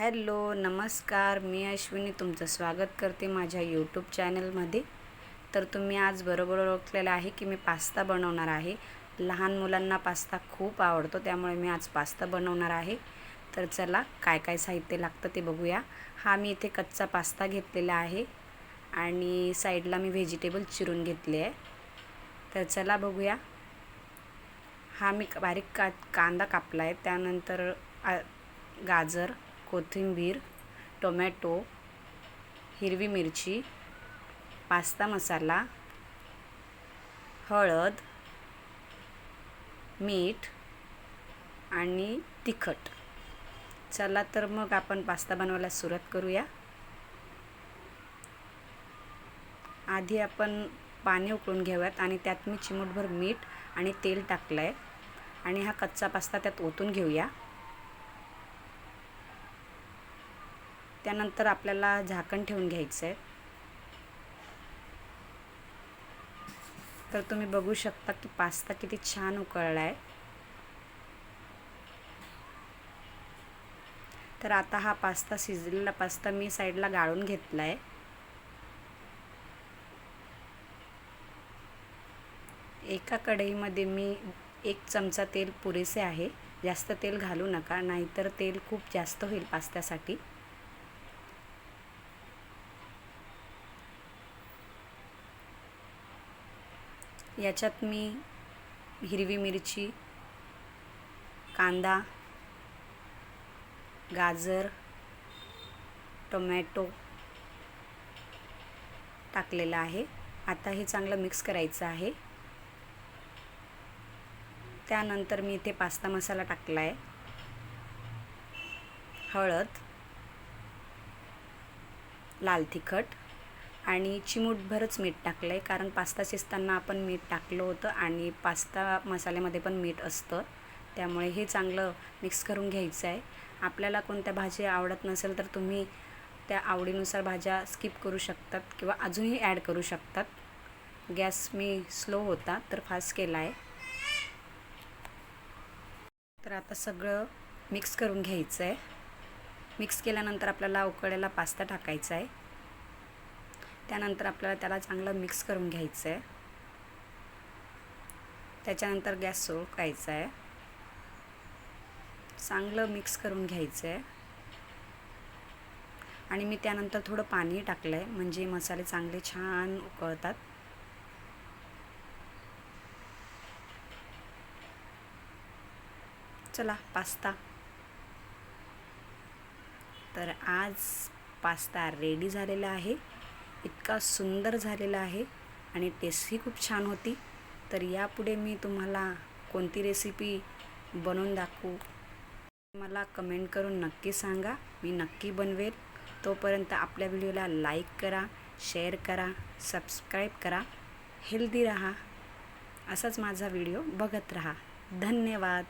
Hello नमस्कार. मी अश्विनी तुमचं स्वागत करते माझ्या यूट्यूब चॅनलमध्ये तर तुम्ही आज बरोबर ओळखलेलं आहे की मी पास्ता बनवणार आहे. लहान मुलांना पास्ता खूप आवडतो त्यामुळे मी आज पास्ता बनवणार आहे. तर चला काय काय साहित्य लागतं ते बघूया. हा मी इथे कच्चा पास्ता घेतलेला आहे आणि साईडला मी व्हेजिटेबल चिरून घेतले आहे. तर चला बघूया. हा मी बारीक का कांदा कापला आहे त्यानंतर आ गाजर कोथिंबीर टोमॅटो हिरवी मिरची पास्ता मसाला हळद मीठ आणि तिखट. चला तर मग आपण पास्ता बनवायला सुरुवात करूया. आधी आपण पाणी उकळून घेऊयात आणि त्यात मी चिमूटभर मीठ आणि तेल टाकलं आहे आणि हा कच्चा पास्ता त्यात ओतून घेऊया. त्यानंतर आपल्याला झाकण ठेवून घ्यायचं आहे. तर तुम्ही बघू शकता की पास्ता किती छान उकळला आहे. तर आता हा पास्ता शिजलेला पास्ता मी साईडला गाळून घेतला आहे. एका कढईमध्ये मी एक चमचा तेल पुरेसे आहे. जास्त तेल घालू नका नाहीतर तेल खूप जास्त होईल पास्त्यासाठी. याच्यात मी हिरवी मिरची कांदा गाजर टोमॅटो टाकलेलं आहे. आता हे चांगलं मिक्स करायचं आहे. त्यानंतर मी इथे पास्ता मसाला टाकला आहे हळद लाल तिखट आणि चिमूटभरच मीठ टाकलं आहे कारण पास्ता शिजताना आपण मीठ टाकलं होतं आणि पास्ता मसाल्यामध्ये पण मीठ असतं. त्यामुळे हे चांगलं मिक्स करून घ्यायचं आहे. आपल्याला कोणत्या भाज्या आवडत नसेल तर तुम्ही त्या आवडीनुसार भाज्या स्किप करू शकतात किंवा अजूनही ॲड करू शकतात. गॅस मी स्लो होता तर फास्ट केला आहे. तर आता सगळं मिक्स करून घ्यायचं आहे. मिक्स केल्यानंतर आपल्याला उकळलेला पास्ता टाकायचा आहे. त्यानंतर आपल्याला त्याला चांगलं मिक्स करून घ्यायचं आहे त्याच्यानंतर गॅस सोडकायचा आहे चांगलं मिक्स करून घ्यायचं आहे आणि मी त्यानंतर थोडं पाणी टाकलं आहे म्हणजे मसाले चांगले छान उकळतात. चला पास्ता. तर आज पास्ता रेडी झालेला आहे. इतका सुंदर झालेला आहे आणि टेस्टही खूप छान होती. तर यापुढे मी तुम्हाला कोणती रेसिपी बनवून दाखवू मला कमेंट करून नक्की सांगा. मी नक्की बनवेल. तोपर्यंत आपल्या व्हिडिओला लाईक करा शेअर करा सबस्क्राईब करा. हेल्दी राहा. असाच माझा व्हिडिओ बघत राहा. धन्यवाद.